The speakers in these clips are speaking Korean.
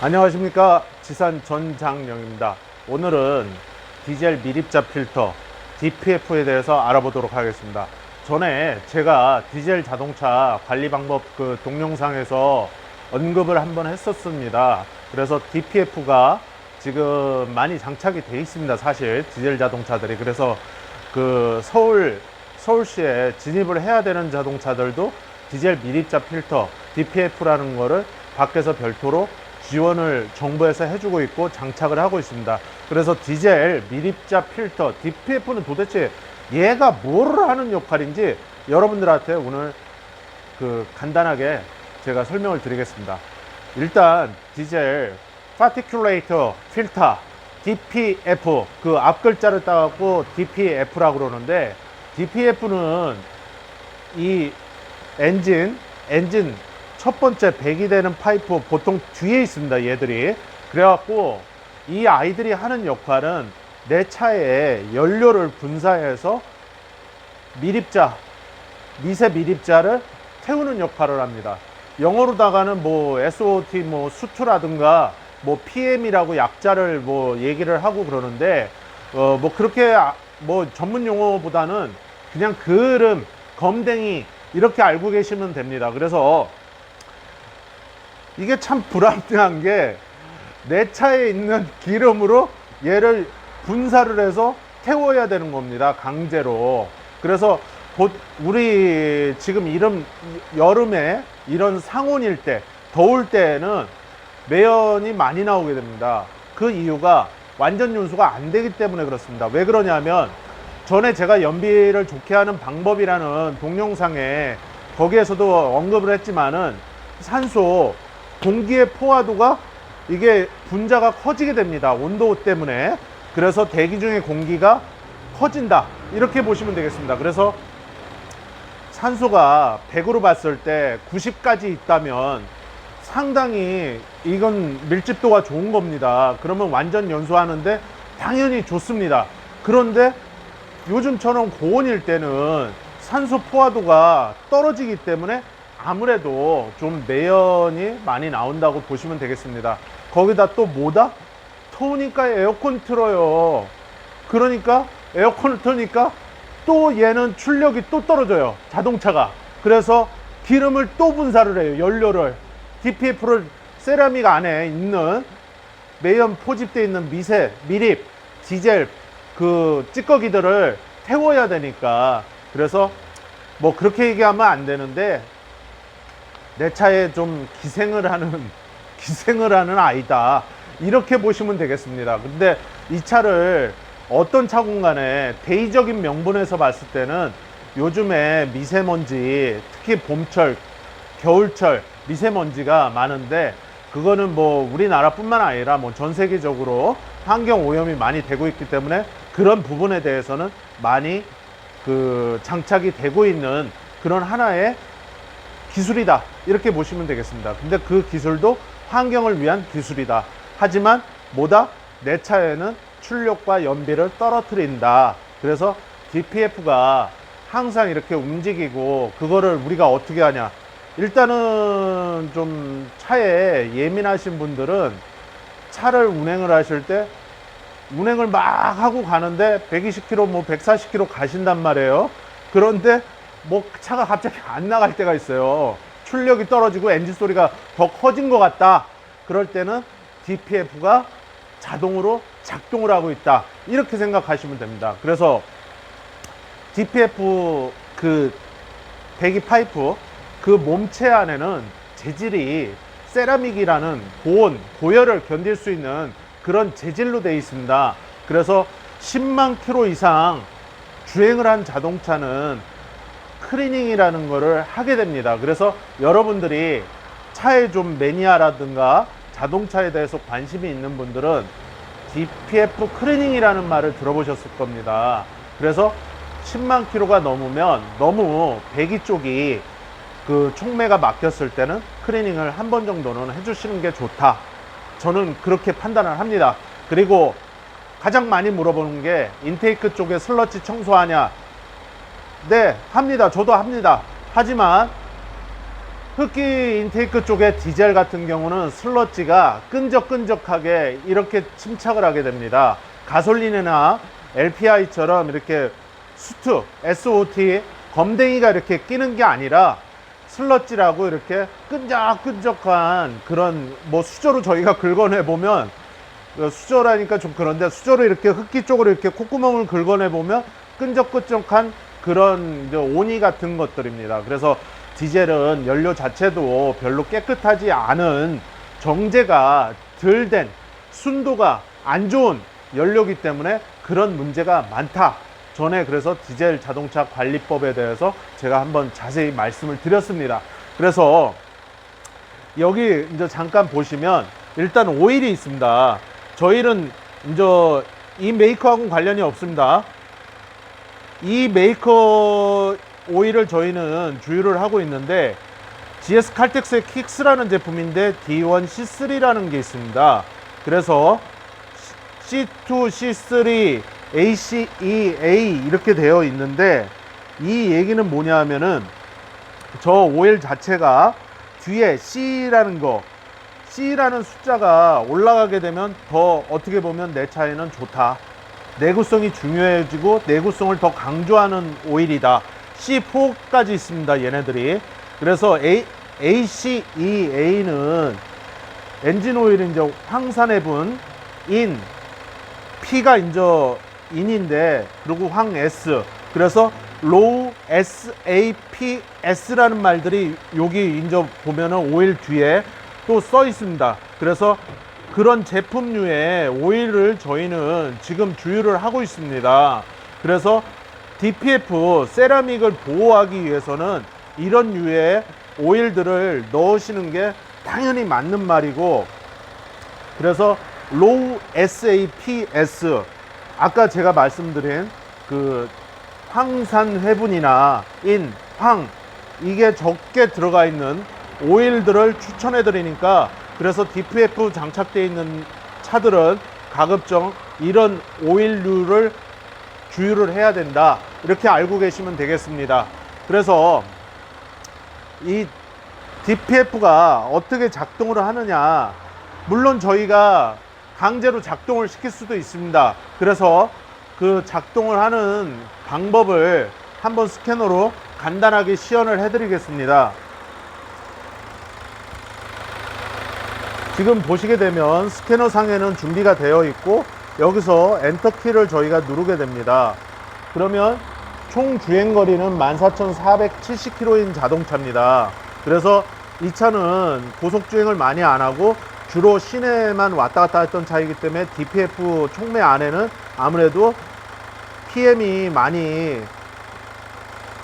안녕하십니까. 지산 전장영입니다. 오늘은 디젤 미립자 필터 DPF에 대해서 알아보도록 하겠습니다. 전에 제가 디젤 자동차 관리 방법 그 동영상에서 언급을 한번 했었습니다. 그래서 DPF가 지금 많이 장착이 돼 있습니다 사실. 디젤 자동차들이. 그래서 그 서울 서울시에 진입을 해야 되는 자동차들도 디젤 미립자 필터 DPF라는 거를 밖에서 별도로 지원을 정부에서 해주고 있고 장착을 하고 있습니다. 그래서 디젤 미립자 필터 DPF는 도대체 얘가 뭘 하는 역할인지 여러분들한테 오늘 그 간단하게 제가 설명을 드리겠습니다. 일단 디젤 파티큘레이터 필터 DPF 그 앞 글자를 따갖고 DPF라고 그러는데 DPF는 이 엔진 엔진 첫 번째 배기 되는 파이프 보통 뒤에 있습니다 얘들이. 그래갖고 이 아이들이 하는 역할은 내 차에 연료를 분사해서 미립자 미세 미립자를 태우는 역할을 합니다. 영어로다가는 뭐 SOT 뭐 수투라든가 뭐 PM이라고 약자를 뭐 얘기를 하고 그러는데 어 뭐 그렇게 아- 뭐 전문 용어보다는 그냥 그름 검댕이 이렇게 알고 계시면 됩니다. 그래서 이게 참 불합리한 게 내 차에 있는 기름으로 얘를 분사를 해서 태워야 되는 겁니다. 강제로. 그래서 곧 우리 지금 이름 여름에 이런 상온일 때 더울 때는 매연이 많이 나오게 됩니다. 그 이유가 완전 연소가 안 되기 때문에 그렇습니다. 왜 그러냐면 전에 제가 연비를 좋게 하는 방법이라는 동영상에 거기에서도 언급을 했지만은 산소 공기의 포화도가 이게 분자가 커지게 됩니다. 온도 때문에. 그래서 대기 중의 공기가 커진다. 이렇게 보시면 되겠습니다. 그래서 산소가 100으로 봤을 때 90까지 있다면 상당히 이건 밀집도가 좋은 겁니다. 그러면 완전 연소하는데 당연히 좋습니다. 그런데 요즘처럼 고온일 때는 산소 포화도가 떨어지기 때문에 아무래도 좀 매연이 많이 나온다고 보시면 되겠습니다. 거기다 또 뭐다? 더우니까 에어컨 틀어요. 그러니까 에어컨을 틀니까 또 얘는 출력이 또 떨어져요. 자동차가. 그래서 기름을 또 분사를 해요. 연료를. DPF를 세라믹 안에 있는 매연 포집되어 있는 미세, 미립, 디젤 그 찌꺼기들을 태워야 되니까 그래서 뭐 그렇게 얘기하면 안 되는데 내 차에 좀 기생을 하는 기생을 하는 아이다. 이렇게 보시면 되겠습니다. 근데 이 차를 어떤 차군 간에 대의적인 명분에서 봤을 때는 요즘에 미세먼지 특히 봄철 겨울철 미세먼지가 많은데 그거는 뭐 우리나라뿐만 아니라 뭐 전 세계적으로 환경 오염이 많이 되고 있기 때문에 그런 부분에 대해서는 많이 그 장착이 되고 있는 그런 하나의 기술이다. 이렇게 보시면 되겠습니다. 근데 그 기술도 환경을 위한 기술이다. 하지만 뭐다? 내 차에는 출력과 연비를 떨어뜨린다. 그래서 DPF가 항상 이렇게 움직이고 그거를 우리가 어떻게 하냐? 일단은 좀 차에 예민하신 분들은 차를 운행을 하실 때 운행을 막 하고 가는데 120km 뭐 140km 가신단 말이에요. 그런데 뭐 차가 갑자기 안 나갈 때가 있어요. 출력이 떨어지고 엔진 소리가 더 커진 것 같다. 그럴 때는 DPF가 자동으로 작동을 하고 있다. 이렇게 생각하시면 됩니다. 그래서 DPF 그 배기 파이프 그 몸체 안에는 재질이 세라믹이라는 고온, 고열을 견딜 수 있는 그런 재질로 되어 있습니다. 그래서 10만 킬로 이상 주행을 한 자동차는 클리닝이라는 거를 하게 됩니다. 그래서 여러분들이 차에 좀 매니아라든가 자동차에 대해서 관심이 있는 분들은 DPF 클리닝이라는 말을 들어보셨을 겁니다. 그래서 10만 킬로가 넘으면 너무 배기 쪽이 그 촉매가 막혔을 때는 클리닝을 한 번 정도는 해주시는 게 좋다. 저는 그렇게 판단을 합니다. 그리고 가장 많이 물어보는 게 인테이크 쪽에 슬러지 청소하냐? 네, 합니다. 저도 합니다. 하지만 흡기 인테이크 쪽에 디젤 같은 경우는 슬러지가 끈적끈적하게 이렇게 침착을 하게 됩니다. 가솔린이나 LPI처럼 이렇게 수트, SOT, 검댕이가 이렇게 끼는 게 아니라 슬러지라고 이렇게 끈적끈적한 그런 뭐 수저로 저희가 긁어내 보면 어, 수저라니까 좀 그런데 수저로 이렇게 흡기 쪽으로 이렇게 콧구멍을 긁어내 보면 끈적끈적한 그런 오니 같은 것들입니다. 그래서 디젤은 연료 자체도 별로 깨끗하지 않은 정제가 덜 된 순도가 안 좋은 연료기 때문에 그런 문제가 많다. 전에 그래서 디젤 자동차 관리법에 대해서 제가 한번 자세히 말씀을 드렸습니다. 그래서 여기 이제 잠깐 보시면 일단 오일이 있습니다. 저희는 이제 이 메이커하고는 관련이 없습니다. 이 메이커 오일을 저희는 주유를 하고 있는데 GS 칼텍스의 킥스라는 제품인데 D1C3라는 게 있습니다. 그래서 C2, C3, ACEA 이렇게 되어 있는데 이 얘기는 뭐냐 하면은 저 오일 자체가 뒤에 C라는 거 C라는 숫자가 올라가게 되면 더 어떻게 보면 내 차에는 좋다. 내구성이 중요해지고 내구성을 더 강조하는 오일이다. C4까지 있습니다. 얘네들이. 그래서 A, ACEA는 엔진 오일은 이제 황산해분 인 P가 이제 인인데 그리고 황 S 그래서 로우 SAPS라는 말들이 여기 이제 보면은 오일 뒤에 또 써 있습니다. 그래서 그런 제품류의 오일을 저희는 지금 주유를 하고 있습니다. 그래서 DPF 세라믹을 보호하기 위해서는 이런 류의 오일들을 넣으시는 게 당연히 맞는 말이고 그래서 로우 SAPS 아까 제가 말씀드린 그 황산 회분이나 인, 황 이게 적게 들어가 있는 오일들을 추천해 드리니까 그래서 DPF 장착되어 있는 차들은 가급적 이런 오일류를 주유를 해야 된다. 이렇게 알고 계시면 되겠습니다. 그래서 이 DPF가 어떻게 작동을 하느냐. 물론 저희가 강제로 작동을 시킬 수도 있습니다. 그래서 그 작동을 하는 방법을 한번 스캐너로 간단하게 시연을 해 드리겠습니다 지금 보시게 되면 스캐너 상에는 준비가 되어 있고 여기서 엔터 키를 저희가 누르게 됩니다. 그러면 총 주행 거리는 14,470km인 자동차입니다. 그래서 이 차는 고속 주행을 많이 안 하고 주로 시내만 왔다 갔다 했던 차이기 때문에 DPF 총매 안에는 아무래도 PM이 많이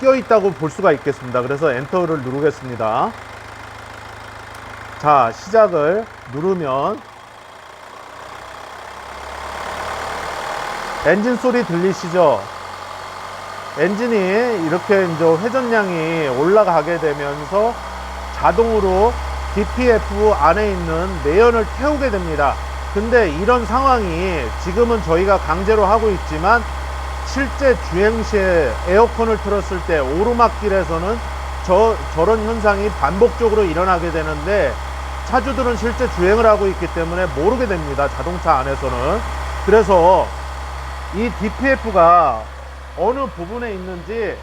끼어 있다고 볼 수가 있겠습니다. 그래서 엔터를 누르겠습니다. 자, 시작을 누르면 엔진 소리 들리시죠? 엔진이 이렇게 이제 회전량이 올라가게 되면서 자동으로 DPF 안에 있는 내연을 태우게 됩니다. 근데 이런 상황이 지금은 저희가 강제로 하고 있지만 실제 주행 시에 에어컨을 틀었을 때 오르막길에서는 저, 저런 현상이 반복적으로 일어나게 되는데 차주들은 실제 주행을 하고 있기 때문에 모르게 됩니다. 자동차 안에서는. 그래서 이 DPF가 어느 부분에 있는지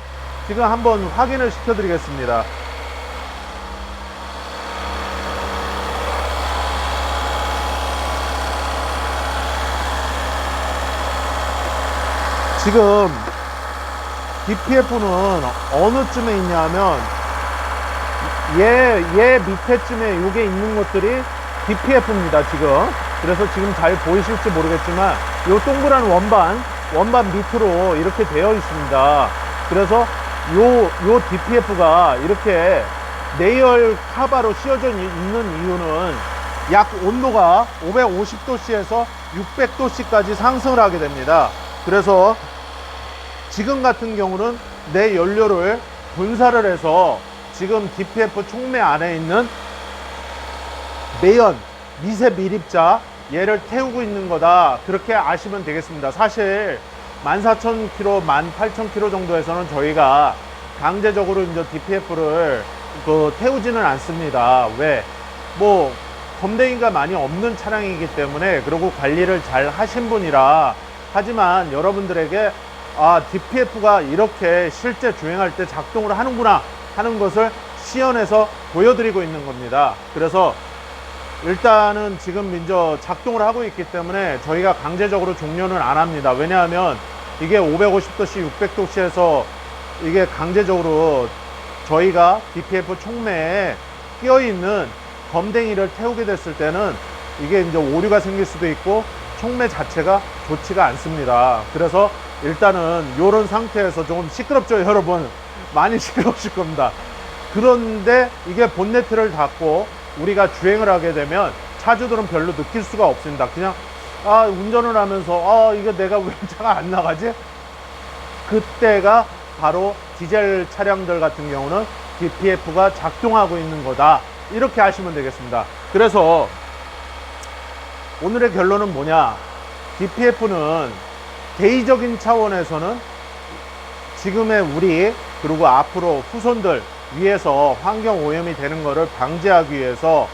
지금 한번 확인을 시켜 드리겠습니다. 지금 DPF는 어느 쯤에 있냐면 얘, 얘 밑에쯤에 이게 있는 것들이 DPF입니다, 지금. 그래서 지금 잘 보이실지 모르겠지만, 요 동그란 원반, 원반 밑으로 이렇게 되어 있습니다. 그래서 요, 요 DPF가 이렇게 내열 카바로 씌워져 있는 이유는 약 온도가 550도씨에서 600도씨까지 상승을 하게 됩니다. 그래서 지금 같은 경우는 내 연료를 분사를 해서 지금 DPF 총매 안에 있는 매연 미세 밀입자 얘를 태우고 있는 거다 그렇게 아시면 되겠습니다 사실 14,000km, 18,000km 정도에서는 저희가 강제적으로 이제 DPF를 그 태우지는 않습니다. 왜? 뭐 검댕이가 많이 없는 차량이기 때문에 그리고 관리를 잘 하신 분이라 하지만 여러분들에게 아 DPF가 이렇게 실제 주행할 때 작동을 하는구나 하는 것을 시연해서 보여드리고 있는 겁니다. 그래서 일단은 지금 이제 작동을 하고 있기 때문에 저희가 강제적으로 종료는 안 합니다. 왜냐하면 이게 550도씨, 600도씨에서 이게 강제적으로 저희가 DPF 총매에 끼어 있는 검댕이를 태우게 됐을 때는 이게 이제 오류가 생길 수도 있고 총매 자체가 좋지가 않습니다. 그래서 일단은 이런 상태에서 조금 시끄럽죠, 여러분. 많이 시끄러우실 겁니다. 그런데 이게 본네트를 닫고 우리가 주행을 하게 되면 차주들은 별로 느낄 수가 없습니다. 그냥 아 운전을 하면서 아 이게 내가 왜 차가 안 나가지? 그때가 바로 디젤 차량들 같은 경우는 DPF가 작동하고 있는 거다. 이렇게 하시면 되겠습니다. 그래서 오늘의 결론은 뭐냐? DPF는 개의적인 차원에서는 지금의 우리 그리고 앞으로 후손들 위해서 환경 오염이 되는 것을 방지하기 위해서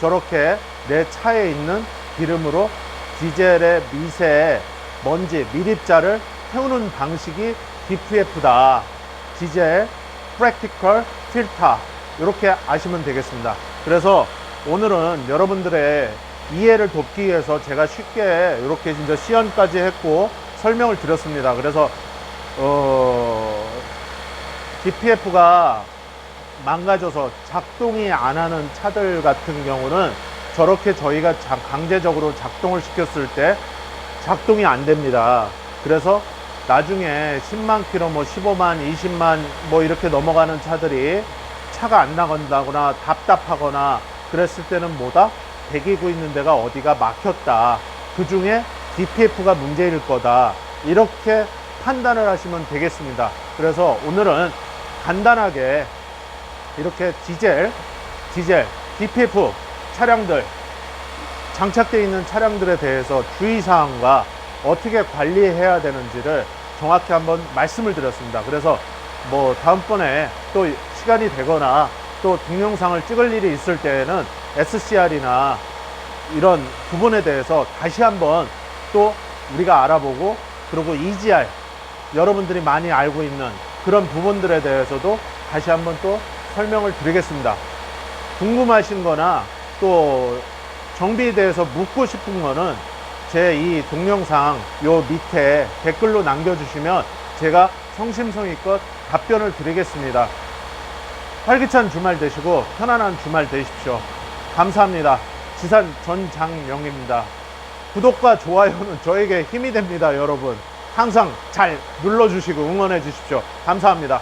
저렇게 내 차에 있는 기름으로 디젤의 미세 먼지 미립자를 태우는 방식이 DPF다. 디젤 프랙티컬 필터 이렇게 아시면 되겠습니다. 그래서 오늘은 여러분들의 이해를 돕기 위해서 제가 쉽게 이렇게 진짜 시연까지 했고 설명을 드렸습니다. 그래서 어 DPF가 망가져서 작동이 안 하는 차들 같은 경우는 저렇게 저희가 자- 강제적으로 작동을 시켰을 때 작동이 안 됩니다. 그래서 나중에 10만 킬로, 뭐 15만, 20만 뭐 이렇게 넘어가는 차들이 차가 안 나간다거나 답답하거나 그랬을 때는 뭐다? 배기고 있는 데가 어디가 막혔다. 그 중에 DPF가 문제일 거다. 이렇게 판단을 하시면 되겠습니다. 그래서 오늘은 간단하게 이렇게 디젤, 디젤, DPF 차량들 장착되어 있는 차량들에 대해서 주의사항과 어떻게 관리해야 되는지를 정확히 한번 말씀을 드렸습니다. 그래서 뭐 다음번에 또 시간이 되거나 또 동영상을 찍을 일이 있을 때에는 SCR이나 이런 부분에 대해서 다시 한번 또 우리가 알아보고 그리고 EGR 여러분들이 많이 알고 있는 그런 부분들에 대해서도 다시 한번 또 설명을 드리겠습니다. 궁금하신 거나 또 정비에 대해서 묻고 싶은 거는 제 이 동영상 요 밑에 댓글로 남겨주시면 제가 성심성의껏 답변을 드리겠습니다. 활기찬 주말 되시고 편안한 주말 되십시오. 감사합니다. 지산 전장영입니다. 구독과 좋아요는 저에게 힘이 됩니다, 여러분. 항상 잘 눌러주시고 응원해 주십시오. 감사합니다.